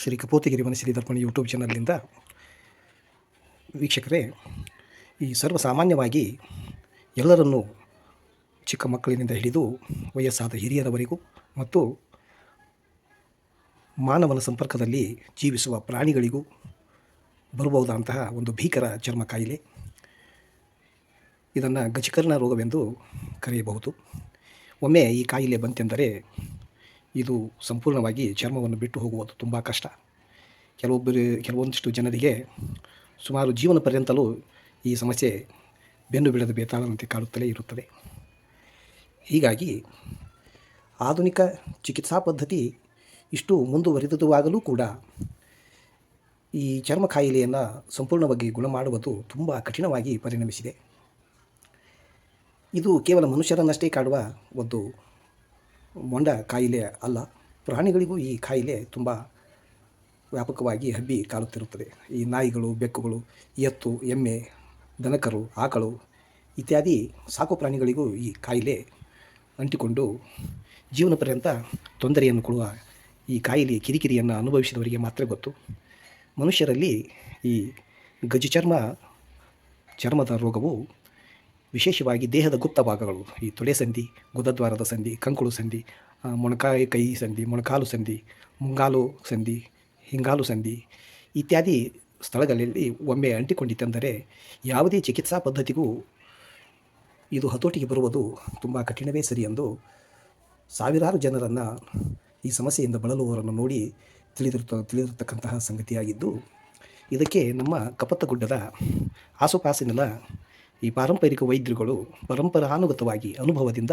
ಶ್ರೀ ಕಪೋತಿಗಿರಿ ಮನೆ ದರ್ಪಣ ಯೂಟ್ಯೂಬ್ ಚಾನಲ್ನಿಂದ ವೀಕ್ಷಕರೇ, ಈ ಸರ್ವಸಾಮಾನ್ಯವಾಗಿ ಎಲ್ಲರನ್ನೂ ಚಿಕ್ಕ ಮಕ್ಕಳಿನಿಂದ ಹಿಡಿದು ವಯಸ್ಸಾದ ಹಿರಿಯರವರೆಗೂ ಮತ್ತು ಮಾನವನ ಸಂಪರ್ಕದಲ್ಲಿ ಜೀವಿಸುವ ಪ್ರಾಣಿಗಳಿಗೂ ಬರಬಹುದಾದಂತಹ ಒಂದು ಭೀಕರ ಚರ್ಮ ಕಾಯಿಲೆ. ಇದನ್ನು ಗಜಕರ್ಣ ರೋಗವೆಂದು ಕರೆಯಬಹುದು. ಒಮ್ಮೆ ಈ ಕಾಯಿಲೆ ಬಂತೆಂದರೆ ಇದು ಸಂಪೂರ್ಣವಾಗಿ ಚರ್ಮವನ್ನು ಬಿಟ್ಟು ಹೋಗುವುದು ತುಂಬ ಕಷ್ಟ. ಕೆಲವೊಬ್ಬರು, ಕೆಲವೊಂದಿಷ್ಟು ಜನರಿಗೆ ಸುಮಾರು ಜೀವನ ಪರ್ಯಂತಲೂ ಈ ಸಮಸ್ಯೆ ಬೆನ್ನು ಬಿಡದ ಬೇತಾಳದಂತೆ ಕಾಡುತ್ತಲೇ ಇರುತ್ತದೆ. ಹೀಗಾಗಿ ಆಧುನಿಕ ಚಿಕಿತ್ಸಾ ಪದ್ಧತಿ ಇಷ್ಟು ಮುಂದುವರಿದುವಾಗಲೂ ಕೂಡ ಈ ಚರ್ಮ ಕಾಯಿಲೆಯನ್ನು ಸಂಪೂರ್ಣವಾಗಿ ಗುಣ ಮಾಡುವುದು ತುಂಬ ಕಠಿಣವಾಗಿ ಪರಿಣಮಿಸಿದೆ. ಇದು ಕೇವಲ ಮನುಷ್ಯರನ್ನಷ್ಟೇ ಕಾಡುವ ಒಂದು ಮೊಂಡ ಕಾಯಿಲೆ ಅಲ್ಲ, ಪ್ರಾಣಿಗಳಿಗೂ ಈ ಕಾಯಿಲೆ ತುಂಬ ವ್ಯಾಪಕವಾಗಿ ಹಬ್ಬಿ ಕಾಡುತ್ತಿರುತ್ತದೆ ಈ ನಾಯಿಗಳು, ಬೆಕ್ಕುಗಳು, ಎತ್ತು, ಎಮ್ಮೆ, ದನಕರು, ಆಕಳು ಇತ್ಯಾದಿ ಸಾಕು ಪ್ರಾಣಿಗಳಿಗೂ ಈ ಕಾಯಿಲೆ ಅಂಟಿಕೊಂಡು ಜೀವನ ಪರ್ಯಂತ ತೊಂದರೆಯನ್ನು ಕೊಡುವ ಈ ಕಾಯಿಲೆ ಕಿರಿಕಿರಿಯನ್ನು ಅನುಭವಿಸಿದವರಿಗೆ ಮಾತ್ರ ಗೊತ್ತು. ಮನುಷ್ಯರಲ್ಲಿ ಈ ಗಜಚರ್ಮ, ಚರ್ಮದ ರೋಗವು ವಿಶೇಷವಾಗಿ ದೇಹದ ಗುಪ್ತ ಭಾಗಗಳು, ಈ ತೊಡೆ ಸಂಧಿ, ಗುದದ್ವಾರದ ಸಂಧಿ, ಕಂಕುಳು ಸಂಧಿ ಮೊಣಕಾಯಿ ಕೈ ಸಂಧಿ, ಮೊಣಕಾಲು ಸಂಧಿ, ಮುಂಗಾಲು ಸಂಧಿ, ಹಿಂಗಾಲು ಸಂಧಿ ಇತ್ಯಾದಿ ಸ್ಥಳಗಳಲ್ಲಿ ಒಮ್ಮೆ ಅಂಟಿಕೊಂಡಿತ್ತೆಂದರೆ ಯಾವುದೇ ಚಿಕಿತ್ಸಾ ಪದ್ಧತಿಗೂ ಇದು ಹತೋಟಿಗೆ ಬರುವುದು ತುಂಬ ಕಠಿಣವೇ ಸರಿ ಎಂದು ಸಾವಿರಾರು ಜನರನ್ನು ಈ ಸಮಸ್ಯೆಯಿಂದ ಬಳಲುವವರನ್ನು ನೋಡಿ ತಿಳಿದಿರ್ತ ತಿಳಿದಿರತಕ್ಕಂತಹ ಸಂಗತಿಯಾಗಿದ್ದು, ಇದಕ್ಕೆ ನಮ್ಮ ಕಪತ್ತಗುಡ್ಡದ ಆಸುಪಾಸಿನೆಲ್ಲ ಈ ಪಾರಂಪರಿಕ ವೈದ್ಯರುಗಳು ಪರಂಪರಾನುಗತವಾಗಿ ಅನುಭವದಿಂದ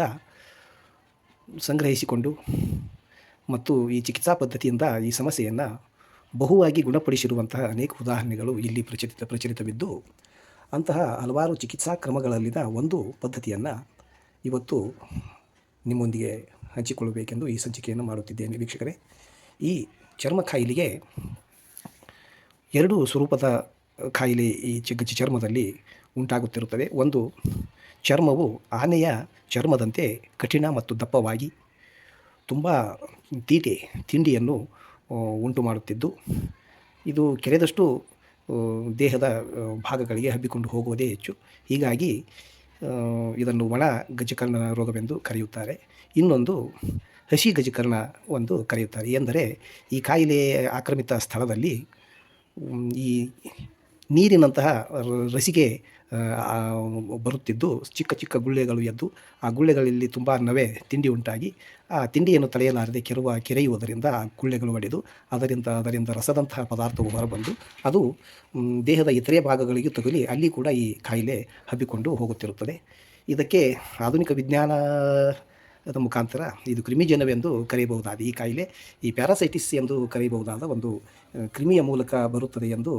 ಸಂಗ್ರಹಿಸಿಕೊಂಡು ಮತ್ತು ಈ ಚಿಕಿತ್ಸಾ ಪದ್ಧತಿಯಿಂದ ಈ ಸಮಸ್ಯೆಯನ್ನು ಬಹುವಾಗಿ ಗುಣಪಡಿಸಿರುವಂತಹ ಅನೇಕ ಉದಾಹರಣೆಗಳು ಇಲ್ಲಿ ಪ್ರಚಲಿತ, ಪ್ರಚಲಿತವಿದ್ದು, ಅಂತಹ ಹಲವಾರು ಚಿಕಿತ್ಸಾ ಕ್ರಮಗಳಲ್ಲಿನ ಒಂದು ಪದ್ಧತಿಯನ್ನು ಇವತ್ತು ನಿಮ್ಮೊಂದಿಗೆ ಹಂಚಿಕೊಳ್ಳಬೇಕೆಂದು ಈ ಸಂಚಿಕೆಯನ್ನು ಮಾಡುತ್ತಿದ್ದೇನೆ. ವೀಕ್ಷಕರೇ, ಈ ಚರ್ಮ ಕಾಯಿಲೆಗೆ ಎರಡು ಸ್ವರೂಪದ ಕಾಯಿಲೆ ಈ ಚರ್ಮದಲ್ಲಿ ಉಂಟಾಗುತ್ತಿರುತ್ತದೆ. ಒಂದು ಚರ್ಮವು ಆನೆಯ ಚರ್ಮದಂತೆ ಕಠಿಣ ಮತ್ತು ದಪ್ಪವಾಗಿ ತುಂಬ ತೀಟೆ ತಿಂಡಿಯನ್ನು ಉಂಟು ಮಾಡುತ್ತಿದ್ದು ಇದು ಕೆರೆದಷ್ಟು ದೇಹದ ಭಾಗಗಳಿಗೆ ಹಬ್ಬಿಕೊಂಡು ಹೋಗುವುದೇ ಹೆಚ್ಚು. ಹೀಗಾಗಿ ಇದನ್ನು ಒಣ ಗಜಕರ್ಣ ರೋಗವೆಂದು ಕರೆಯುತ್ತಾರೆ. ಇನ್ನೊಂದು ಹಸಿ ಗಜಕರ್ಣ ಒಂದು ಕರೆಯುತ್ತಾರೆ. ಎಂದರೆ, ಈ ಕಾಯಿಲೆ ಆಕ್ರಮಿತ ಸ್ಥಳದಲ್ಲಿ, ಈ ನೀರಿನಂತಹ ರಸಿಗೆ ಬರುತ್ತಿದ್ದು ಚಿಕ್ಕ ಚಿಕ್ಕ ಗುಳ್ಳೆಗಳು ಎದ್ದು ಆ ಗುಳ್ಳೆಗಳಲ್ಲಿ ತುಂಬ ನವೆ ತಿಂಡಿ ಉಂಟಾಗಿ ಆ ತಿಂಡಿಯನ್ನು ತಡೆಯಲಾರದೆ ಕೆರುವ, ಕೆರೆಯುವುದರಿಂದ ಆ ಗುಳ್ಳೆಗಳು ಒಡೆದು ಅದರಿಂದ ಅದರಿಂದ ರಸದಂತಹ ಪದಾರ್ಥವು ಹೊರಬಂದು ಅದು ದೇಹದ ಇತರೆ ಭಾಗಗಳಿಗೆ ತಗುಲಿ ಅಲ್ಲಿ ಕೂಡ ಈ ಕಾಯಿಲೆ ಹಬ್ಬಿಕೊಂಡು ಹೋಗುತ್ತಿರುತ್ತದೆ. ಇದಕ್ಕೆ ಆಧುನಿಕ ವಿಜ್ಞಾನ ಅದ ಮುಖಾಂತರ ಇದು ಕ್ರಿಮಿಜನವೆಂದು ಕರೆಯಬಹುದಾದ ಈ ಕಾಯಿಲೆ, ಈ ಪ್ಯಾರಾಸೈಟಿಸ್ ಎಂದು ಕರೆಯಬಹುದಾದ ಒಂದು ಕ್ರಿಮಿಯ ಮೂಲಕ ಬರುತ್ತದೆ ಎಂದು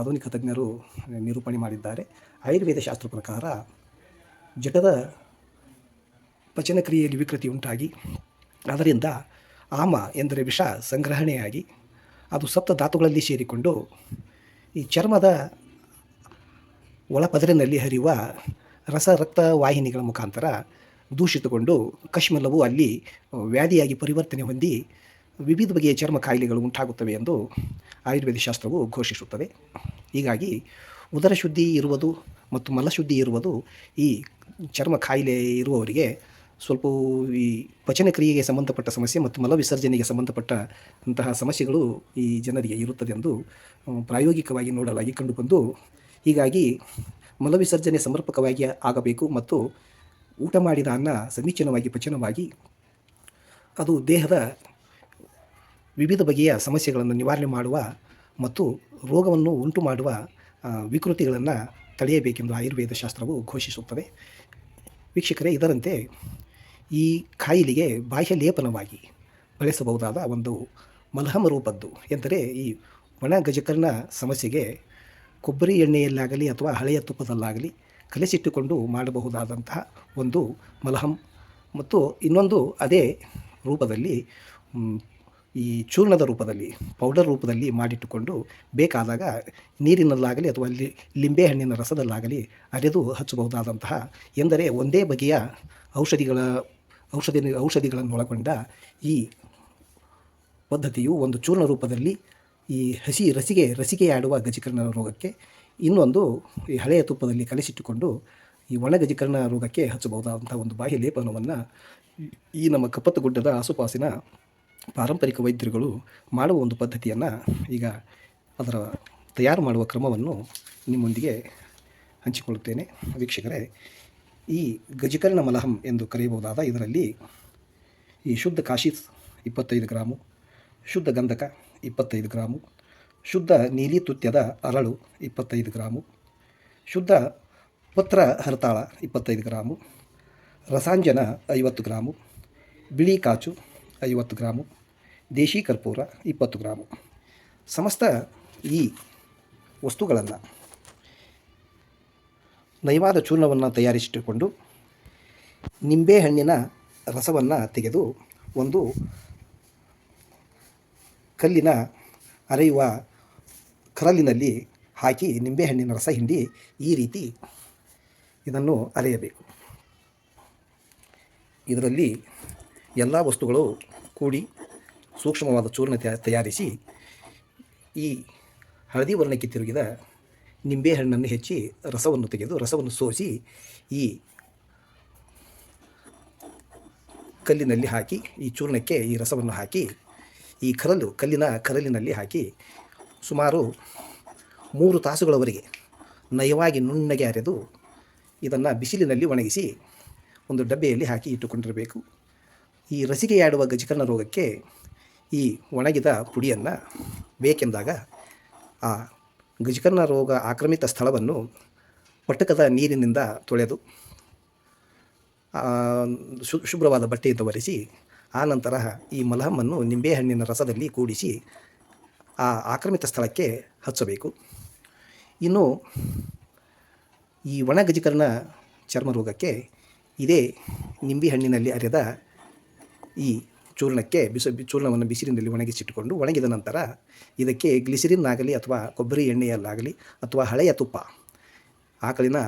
ಆಧುನಿಕ ತಜ್ಞರು ನಿರೂಪಣೆ ಮಾಡಿದ್ದಾರೆ. ಆಯುರ್ವೇದ ಶಾಸ್ತ್ರ ಪ್ರಕಾರ ಜಠದ ಪಚನಕ್ರಿಯೆಯಲ್ಲಿ ವಿಕೃತಿ ಉಂಟಾಗಿ, ಅದರಿಂದ ಆಮ ಎಂದರೆ ವಿಷ ಸಂಗ್ರಹಣೆಯಾಗಿ, ಅದು ಸಪ್ತ ಧಾತುಗಳಲ್ಲಿ ಸೇರಿಕೊಂಡು ಈ ಚರ್ಮದ ಒಳಪದರಿನಲ್ಲಿ ಹರಿಯುವ ರಸ ರಕ್ತ ವಾಹಿನಿಗಳ ಮುಖಾಂತರ ದೂಷಿತಗೊಂಡು ಕಶ್ಮಲವು ಅಲ್ಲಿ ವ್ಯಾಧಿಯಾಗಿ ಪರಿವರ್ತನೆ ಹೊಂದಿ ವಿವಿಧ ಬಗೆಯ ಚರ್ಮ ಕಾಯಿಲೆಗಳು ಉಂಟಾಗುತ್ತವೆ ಎಂದು ಆಯುರ್ವೇದ ಶಾಸ್ತ್ರವು ಘೋಷಿಸುತ್ತದೆ. ಹೀಗಾಗಿ ಉದರ ಶುದ್ಧಿ ಇರುವುದು ಮತ್ತು ಮಲಶುದ್ಧಿ ಇರುವುದು ಈ ಚರ್ಮ ಕಾಯಿಲೆ ಇರುವವರಿಗೆ ಸ್ವಲ್ಪ ಈ ಪಚನ ಕ್ರಿಯೆಗೆ ಸಂಬಂಧಪಟ್ಟ ಸಮಸ್ಯೆ ಮತ್ತು ಮಲ ವಿಸರ್ಜನೆಗೆ ಸಂಬಂಧಪಟ್ಟ ಅಂತಹ ಸಮಸ್ಯೆಗಳು ಈ ಜನರಿಗೆ ಇರುತ್ತದೆ ಎಂದು ಪ್ರಾಯೋಗಿಕವಾಗಿ ನೋಡಲಾಗಿ ಕಂಡುಬಂದು, ಹೀಗಾಗಿ ಮಲವಿಸರ್ಜನೆ ಸಮರ್ಪಕವಾಗಿ ಆಗಬೇಕು ಮತ್ತು ಊಟ ಮಾಡಿದ ಅನ್ನ ಸಮೀಚೀನವಾಗಿ ಪಚನವಾಗಿ ಅದು ದೇಹದ ವಿವಿಧ ಬಗೆಯ ಸಮಸ್ಯೆಗಳನ್ನು ನಿವಾರಣೆ ಮಾಡುವ ಮತ್ತು ರೋಗವನ್ನು ಉಂಟು ಮಾಡುವ ವಿಕೃತಿಗಳನ್ನು ತಡೆಯಬೇಕೆಂದು ಆಯುರ್ವೇದ ಶಾಸ್ತ್ರವು ಘೋಷಿಸುತ್ತದೆ. ವೀಕ್ಷಕರೇ, ಇದರಂತೆ ಈ ಕಾಯಿಲೆಗೆ ಬಾಹ್ಯ ಲೇಪನವಾಗಿ ಬಳಸಬಹುದಾದ ಒಂದು ಮಲಹಮ ರೂಪದ್ದು ಎಂದರೆ ಈ ಒಣ ಗಜಕರ್ಣ ಸಮಸ್ಯೆಗೆ ಕೊಬ್ಬರಿ ಎಣ್ಣೆಯಲ್ಲಾಗಲಿ ಅಥವಾ ಹಳೆಯ ತುಪ್ಪದಲ್ಲಾಗಲಿ ಕಲಸಿಟ್ಟುಕೊಂಡು ಮಾಡಬಹುದಾದಂತಹ ಒಂದು ಮಲಹಂ. ಮತ್ತು ಇನ್ನೊಂದು ಅದೇ ರೂಪದಲ್ಲಿ ಈ ಚೂರ್ಣದ ರೂಪದಲ್ಲಿ, ಪೌಡರ್ ರೂಪದಲ್ಲಿ ಮಾಡಿಟ್ಟುಕೊಂಡು ಬೇಕಾದಾಗ ನೀರಿನಲ್ಲಾಗಲಿ ಅಥವಾ ಲಿ ಲಿಂಬೆಹಣ್ಣಿನ ರಸದಲ್ಲಾಗಲಿ ಅರೆದು ಹಚ್ಚಬಹುದಾದಂತಹ, ಎಂದರೆ ಒಂದೇ ಬಗೆಯ ಔಷಧಿಗಳ, ಔಷಧಿ ಔಷಧಿಗಳನ್ನು ಒಳಗೊಂಡ ಈ ಪದ್ಧತಿಯು ಒಂದು ಚೂರ್ಣ ರೂಪದಲ್ಲಿ ಈ ಹಸಿ, ರಸಿಗೆ, ರಸಿಕೆಯಾಡುವ ಗಜಕರ್ಣ ರೋಗಕ್ಕೆ ಇನ್ನೊಂದು ಈ ಹಳೆಯ ತುಪ್ಪದಲ್ಲಿ ಕಲಿಸಿಟ್ಟುಕೊಂಡು ಈ ಒಣಗಜೀಕರಣ ಗಜಕರ್ಣ ರೋಗಕ್ಕೆ ಹಚ್ಚಬಹುದಾದಂಥ ಒಂದು ಬಾಹ್ಯ ಲೇಪನವನ್ನು ಈ ನಮ್ಮ ಕಪ್ಪತ್ತಗುಡ್ಡದ ಆಸುಪಾಸಿನ ಪಾರಂಪರಿಕ ವೈದ್ಯರುಗಳು ಮಾಡುವ ಒಂದು ಪದ್ಧತಿಯನ್ನು ಈಗ ಅದರ ತಯಾರು ಮಾಡುವ ಕ್ರಮವನ್ನು ನಿಮ್ಮೊಂದಿಗೆ ಹಂಚಿಕೊಳ್ಳುತ್ತೇನೆ. ವೀಕ್ಷಕರೇ, ಈ ಗಜಕರ್ಣ ಮಲಹಂ ಎಂದು ಕರೆಯಬಹುದಾದ ಇದರಲ್ಲಿ ಈ ಶುದ್ಧ ಕಾಶಿ ಇಪ್ಪತ್ತೈದು ಗ್ರಾಮು, ಶುದ್ಧ ಗಂಧಕ ಇಪ್ಪತ್ತೈದು ಗ್ರಾಮು ಶುದ್ಧ ನೀಲಿ ತುತ್ಯದ ಅರಳು ಇಪ್ಪತ್ತೈದು ಗ್ರಾಮು, ಶುದ್ಧ ಪತ್ರ ಹರತಾಳ ಇಪ್ಪತ್ತೈದು ಗ್ರಾಮು, ರಸಾಂಜನ ಐವತ್ತು ಗ್ರಾಮು, ಬಿಳಿ ಕಾಚು ಐವತ್ತು ಗ್ರಾಮು, ದೇಶಿ ಕರ್ಪೂರ ಇಪ್ಪತ್ತು ಗ್ರಾಮು. ಸಮಸ್ತ ಈ ವಸ್ತುಗಳನ್ನು ನಯವಾದ ಚೂರ್ಣವನ್ನು ತಯಾರಿಸಿಟ್ಟುಕೊಂಡು ನಿಂಬೆಹಣ್ಣಿನ ರಸವನ್ನು ತೆಗೆದು ಒಂದು ಕಲ್ಲಿನ ಅರೆಯುವ ಕರಲಿನಲ್ಲಿ ಹಾಕಿ ನಿಂಬೆಹಣ್ಣಿನ ರಸ ಹಿಂಡಿ ಈ ರೀತಿ ಇದನ್ನು ಅರೆಯಬೇಕು. ಇದರಲ್ಲಿ ಎಲ್ಲ ವಸ್ತುಗಳು ಕೂಡಿ ಸೂಕ್ಷ್ಮವಾದ ಚೂರ್ಣ ತಯಾ- ತಯಾರಿಸಿ ಈ ಹಳದಿ ವರ್ಣಕ್ಕೆ ತಿರುಗಿದ ನಿಂಬೆಹಣ್ಣನ್ನು ಹೆಚ್ಚಿ ರಸವನ್ನು ತೆಗೆದು ರಸವನ್ನು ಸೋಸಿ ಈ ಕಲ್ಲಿನಲ್ಲಿ ಹಾಕಿ, ಈ ಚೂರ್ಣಕ್ಕೆ ಈ ರಸವನ್ನು ಹಾಕಿ, ಈ ಕರಲು ಕಲ್ಲಿನ ಕರಲಿನಲ್ಲಿ ಹಾಕಿ ಸುಮಾರು ಮೂರು ತಾಸುಗಳವರೆಗೆ ನಯವಾಗಿ ನುಣ್ಣಗೆ ಅರೆದು ಇದನ್ನು ಬಿಸಿಲಿನಲ್ಲಿ ಒಣಗಿಸಿ ಒಂದು ಡಬ್ಬೆಯಲ್ಲಿ ಹಾಕಿ ಇಟ್ಟುಕೊಂಡಿರಬೇಕು. ಈ ರಸಿಕೆಯಾಡುವ ಗಜಕರ್ಣ ರೋಗಕ್ಕೆ ಈ ಒಣಗಿದ ಪುಡಿಯನ್ನು ಬೇಕೆಂದಾಗ ಆ ಗಜಕರ್ಣ ರೋಗ ಆಕ್ರಮಿತ ಸ್ಥಳವನ್ನು ಪಟಕದ ನೀರಿನಿಂದ ತೊಳೆದು ಶು, ಶುಭ್ರವಾದ ಬಟ್ಟೆಯಿಂದ ಒರೆಸಿ ಆನಂತರ ಈ ಮಲಹಮ್ಮನ್ನು ನಿಂಬೆಹಣ್ಣಿನ ರಸದಲ್ಲಿ ಕೂಡಿಸಿ ಆ ಆಕ್ರಮಿತ ಸ್ಥಳಕ್ಕೆ ಹಚ್ಚಬೇಕು. ಇನ್ನು ಈ ಒಣ ಗಜಕರ್ಣ ಚರ್ಮ ರೋಗಕ್ಕೆ ಇದೇ ನಿಂಬೆಹಣ್ಣಿನಲ್ಲಿ ಅರೆದ ಈ ಚೂರ್ಣಕ್ಕೆ ಬಿಸ, ಚೂರ್ಣವನ್ನು ಬಿಸಿಲಿನಲ್ಲಿ ಒಣಗಿಸಿಟ್ಟುಕೊಂಡು ಒಣಗಿದ ನಂತರ ಇದಕ್ಕೆ ಗ್ಲಿಸಿರಿನ್ ಆಗಲಿ ಅಥವಾ ಕೊಬ್ಬರಿ ಎಣ್ಣೆಯಲ್ಲಾಗಲಿ ಅಥವಾ ಹಳೆಯ ತುಪ್ಪ, ಆಕಳಿನ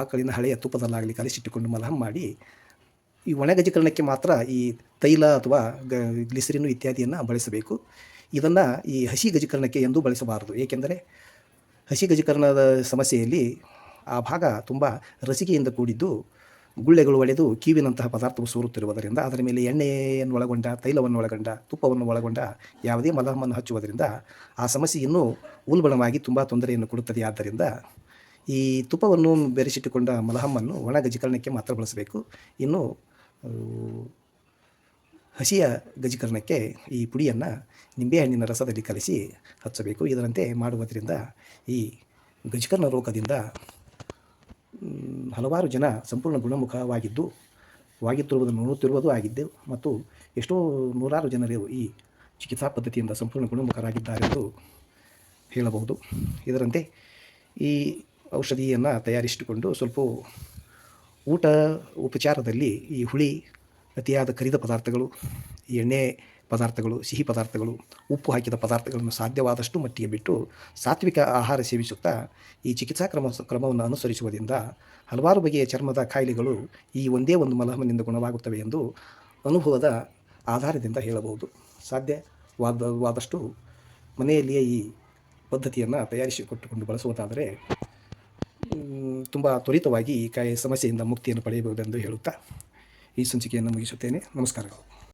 ಆಕಳಿನ ಹಳೆಯ ತುಪ್ಪದಲ್ಲಾಗಲಿ ಕಲಿಸಿಟ್ಟುಕೊಂಡು ಮಲಹಂ ಮಾಡಿ ಈ ಒಣ ಗಜಕರಣಕ್ಕೆ ಮಾತ್ರ ಈ ತೈಲ ಅಥವಾ ಗ್ಲಿಸರಿನು ಇತ್ಯಾದಿಯನ್ನು ಬಳಸಬೇಕು. ಇದನ್ನು ಈ ಹಸಿ ಗಜಕರಣಕ್ಕೆ ಎಂದೂ ಬಳಸಬಾರದು. ಏಕೆಂದರೆ ಹಸಿ ಗಜಕರಣದ ಸಮಸ್ಯೆಯಲ್ಲಿ ಆ ಭಾಗ ತುಂಬ ರಸಿಕೆಯಿಂದ ಕೂಡಿದ್ದು, ಗುಳ್ಳೆಗಳು ಒಡೆದು ಕೀವಿನಂತಹ ಪದಾರ್ಥವು ಸೋರುತ್ತಿರುವುದರಿಂದ, ಅದರ ಮೇಲೆ ಎಣ್ಣೆಯನ್ನು ಒಳಗೊಂಡ, ತೈಲವನ್ನು ಒಳಗೊಂಡ, ತುಪ್ಪವನ್ನು ಒಳಗೊಂಡ ಯಾವುದೇ ಮಲಹಮ್ಮನ್ನು ಹಚ್ಚುವುದರಿಂದ ಆ ಸಮಸ್ಯೆ ಇನ್ನೂ ಉಲ್ಬಣವಾಗಿ ತುಂಬ ತೊಂದರೆಯನ್ನು ಕೊಡುತ್ತದೆ. ಆದ್ದರಿಂದ ಈ ತುಪ್ಪವನ್ನು ಬೆರೆಸಿಟ್ಟುಕೊಂಡ ಮಲಹಮ್ಮನ್ನು ಒಣ ಗಜಕರಣಕ್ಕೆ ಮಾತ್ರ ಬಳಸಬೇಕು. ಇನ್ನು ಹಸಿಯ ಗಜಕರಣಕ್ಕೆ ಈ ಪುಡಿಯನ್ನು ನಿಂಬೆಹಣ್ಣಿನ ರಸದಲ್ಲಿ ಕಲಸಿ ಹಚ್ಚಬೇಕು. ಇದರಂತೆ ಮಾಡುವುದರಿಂದ ಈ ಗಜಕರ್ಣ ರೋಗದಿಂದ ಹಲವಾರು ಜನ ಸಂಪೂರ್ಣ ಗುಣಮುಖವಾಗಿದ್ದು ವಾಗಿತ್ತಿರುವುದನ್ನು ನೋಡುತ್ತಿರುವುದು ಆಗಿದ್ದು ಮತ್ತು ಎಷ್ಟೋ ನೂರಾರು ಜನರು ಈ ಚಿಕಿತ್ಸಾ ಪದ್ಧತಿಯಿಂದ ಸಂಪೂರ್ಣ ಗುಣಮುಖರಾಗಿದ್ದಾರೆಂದು ಹೇಳಬಹುದು. ಇದರಂತೆ ಈ ಔಷಧಿಯನ್ನು ತಯಾರಿಸಿಕೊಂಡು ಸ್ವಲ್ಪ ಊಟ ಉಪಚಾರದಲ್ಲಿ ಈ ಹುಳಿ ಅತಿಯಾದ ಕರಿದ ಪದಾರ್ಥಗಳು, ಎಣ್ಣೆ ಪದಾರ್ಥಗಳು, ಸಿಹಿ ಪದಾರ್ಥಗಳು, ಉಪ್ಪು ಹಾಕಿದ ಪದಾರ್ಥಗಳನ್ನು ಸಾಧ್ಯವಾದಷ್ಟು ಮಟ್ಟಿಗೆ ಬಿಟ್ಟು ಸಾತ್ವಿಕ ಆಹಾರ ಸೇವಿಸುತ್ತಾ ಈ ಚಿಕಿತ್ಸಾ ಕ್ರಮ ಕ್ರಮವನ್ನು ಅನುಸರಿಸುವುದರಿಂದ ಹಲವಾರು ಬಗೆಯ ಚರ್ಮದ ಕಾಯಿಲೆಗಳು ಈ ಒಂದೇ ಒಂದು ಮಲಹಮನಿಂದ ಗುಣವಾಗುತ್ತವೆ ಎಂದು ಅನುಭವದ ಆಧಾರದಿಂದ ಹೇಳಬಹುದು. ಸಾಧ್ಯವಾದವಾದಷ್ಟು ಮನೆಯಲ್ಲಿಯೇ ಈ ಪದ್ಧತಿಯನ್ನು ತಯಾರಿಸಿಕೊಟ್ಟುಕೊಂಡು ಬಳಸುವುದಾದರೆ ತುಂಬ ತ್ವರಿತವಾಗಿ ಈ ಕಾಯಿ ಸಮಸ್ಯೆಯಿಂದ ಮುಕ್ತಿಯನ್ನು ಪಡೆಯಬಹುದೆಂದು ಹೇಳುತ್ತಾ ಈ ಸಂಚಿಕೆಯನ್ನು ಮುಗಿಸುತ್ತೇನೆ. ನಮಸ್ಕಾರಗಳು.